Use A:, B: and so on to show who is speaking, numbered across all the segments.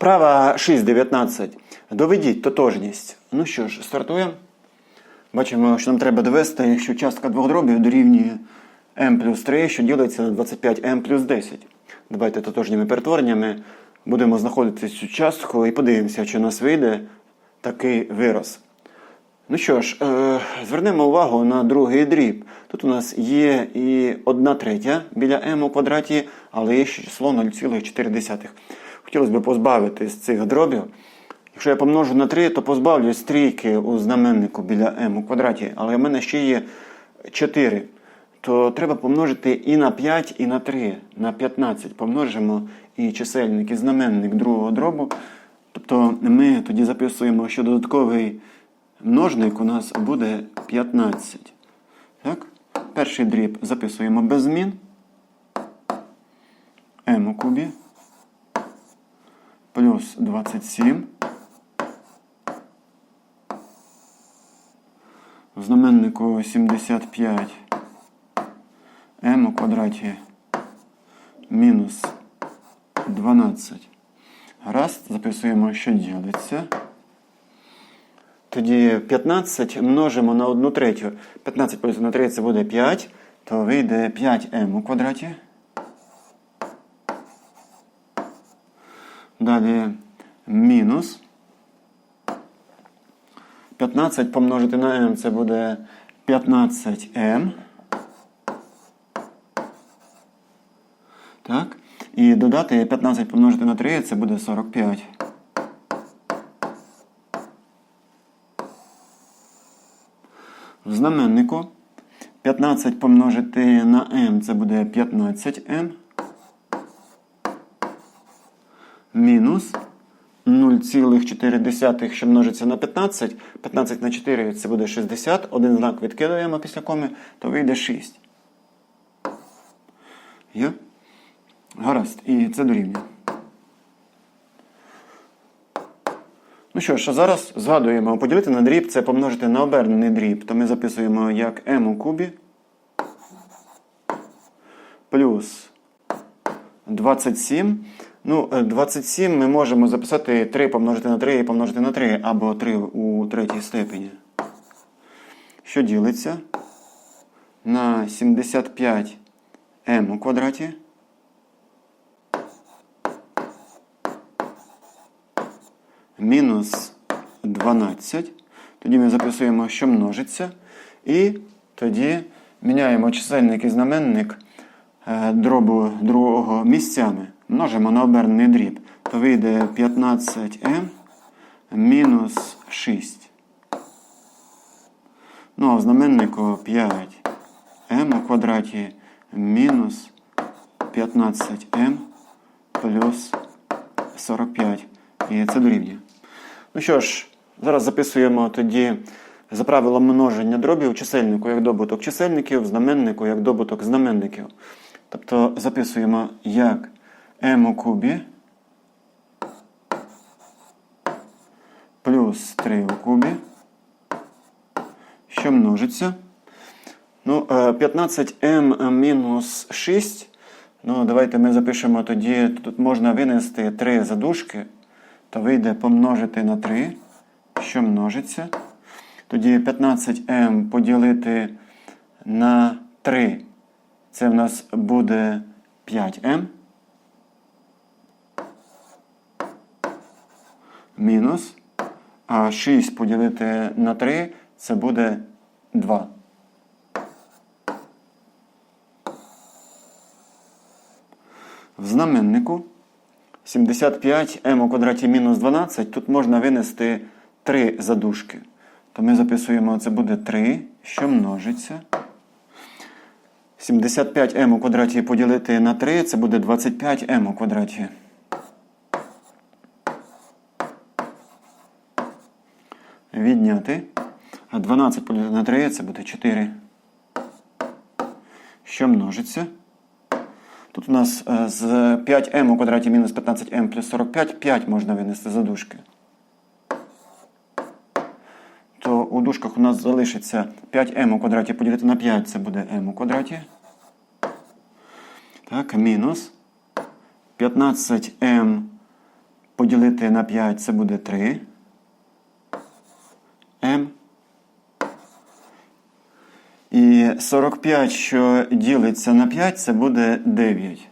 A: Вправа 6.19. Доведіть тотожність. Ну що ж, стартуємо. Бачимо, що нам треба довести, якщо частка двох дробів дорівнює m плюс 3, що ділиться на 25m плюс 10. Давайте тотожніми перетвореннями будемо знаходити цю частку і подивимося, чи у нас вийде такий вираз. Ну що ж, е, звернемо увагу на другий дріб. Тут у нас є і 1 третя біля m у квадраті, але є ще число 0,4. Хотілося б позбавитись цих дробів. Якщо я помножу на 3, то позбавлюсь трійки у знаменнику біля m у квадраті, але в мене ще є 4. То треба помножити і на 5, і на 3, на 15. Помножимо і чисельник, і знаменник другого дробу. Тобто ми тоді записуємо, що додатковий множник у нас буде 15. Так? Перший дріб записуємо без змін. m у кубі плюс 27. В знаменнику 75 m у квадраті мінус 12. Гаразд, записуємо, що ділиться. Тоді 15 множимо на 1 третю. 15 поділити на 3 це буде 5, то вийде 5m у квадраті. Далі мінус. 15 помножити на m це буде 15m. Так. І додати 15 помножити на 3 це буде 45. В знаменнику 15 помножити на m це буде 15m. Мінус 0,4, що множиться на 15. 15 на 4 це буде 60. Один знак відкидаємо після коми, то вийде 6. Є? Гаразд. І це дорівнює. Ну що ж, а зараз згадуємо, поділити на дріб це помножити на обернений дріб. То ми записуємо як m у кубі плюс 27. Ну, 27 ми можемо записати 3 помножити на 3 і помножити на 3, або 3 у третій степені. Що ділиться на 75 m у квадраті. Мінус 12. Тоді ми записуємо, що множиться. І тоді міняємо чисельник і знаменник е, дробу другого місцями. Множимо на обернений дріб. То вийде 15m мінус 6. Ну, а в знаменнику 5m у квадраті мінус 15m плюс 45. І це дорівнює. Ну що ж, зараз записуємо тоді за правилом множення дробів чисельнику як добуток чисельників, знаменнику як добуток знаменників. Тобто записуємо як m у кубі плюс 3 у кубі, що множиться. Ну, 15m мінус 6. Ну, давайте ми запишемо тоді, тут можна винести 3 задушки, то вийде помножити на 3, що множиться. Тоді 15m поділити на 3. Це в нас буде 5m. Мінус. А 6 поділити на 3 це буде 2. В знаменнику 75m у квадраті мінус 12. Тут можна винести 3 задушки. То ми записуємо, це буде 3, що множиться. 75m у квадраті поділити на 3, це буде 25m у квадраті. Відняти. А 12 поділити на 3 це буде 4. Що множиться? Тут у нас е, з 5m у квадраті мінус 15m плюс 45, 5 можна винести за дужки. То у дужках у нас залишиться 5m у квадраті поділити на 5, це буде m у квадраті. Так, мінус 15m поділити на 5 це буде 3. М. І 45, що ділиться на 5, це буде 9.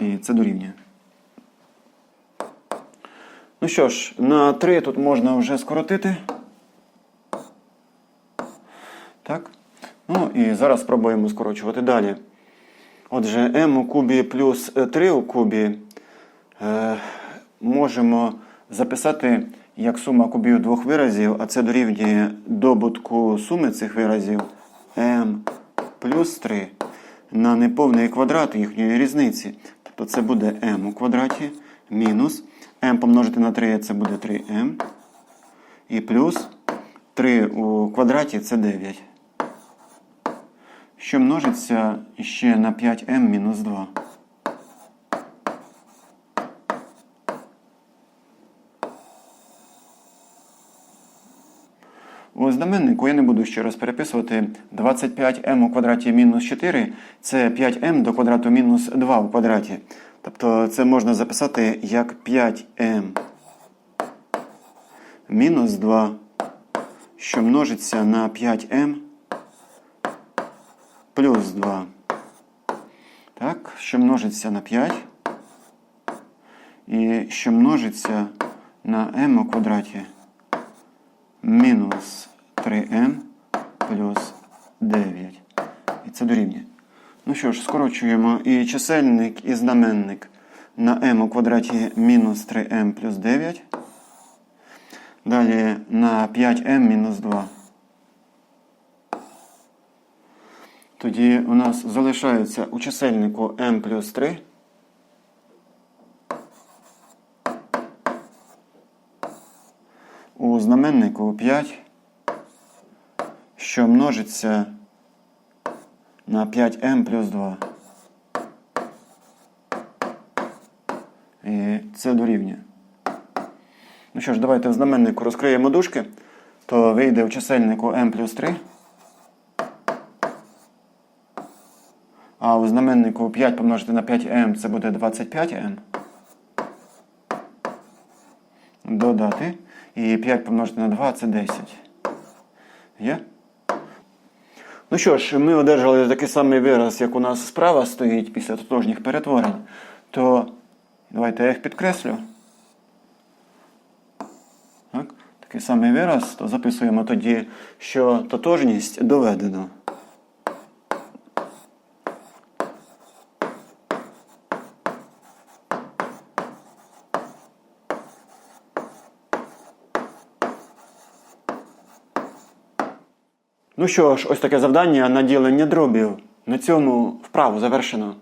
A: І це дорівнює. Ну що ж, на 3 тут можна вже скоротити. Так. Ну і зараз спробуємо скорочувати далі. Отже, m у кубі плюс 3 у кубі е, можемо записати як сума кубів двох виразів, а це дорівнює добутку суми цих виразів m плюс 3 на неповний квадрат їхньої різниці. Тобто це буде m у квадраті мінус m помножити на 3 це буде 3m. І плюс 3 у квадраті це 9 що множиться ще на 5m мінус 2. Знаменнику я не буду ще раз переписувати 25m у квадраті мінус 4 це 5m до квадрату мінус 2 у квадраті. Тобто це можна записати як 5m мінус 2, що множиться на 5m плюс 2. Так, що множиться на 5. І що множиться на m у квадраті мінус 3m плюс 9. І це дорівнює. Ну що ж, скорочуємо і чисельник, і знаменник на m у квадраті мінус 3m плюс 9. Далі на 5m мінус 2. Тоді у нас залишається у чисельнику m плюс 3. У знаменнику 5, що множиться на 5m плюс 2. І це дорівнює. Ну що ж, давайте в знаменнику розкриємо дужки, то вийде у чисельнику m плюс 3. А у знаменнику 5 помножити на 5m це буде 25m. Додати. І 5 помножити на 2 це 10. Є? Ну що ж, ми одержали такий самий вираз, як у нас справа стоїть після тотожніх перетворень. То давайте я їх підкреслю. Так? Такий самий вираз, то записуємо тоді, що тотожність доведено. Ну що ж, ось таке завдання на ділення дробів. На цьому вправу завершено.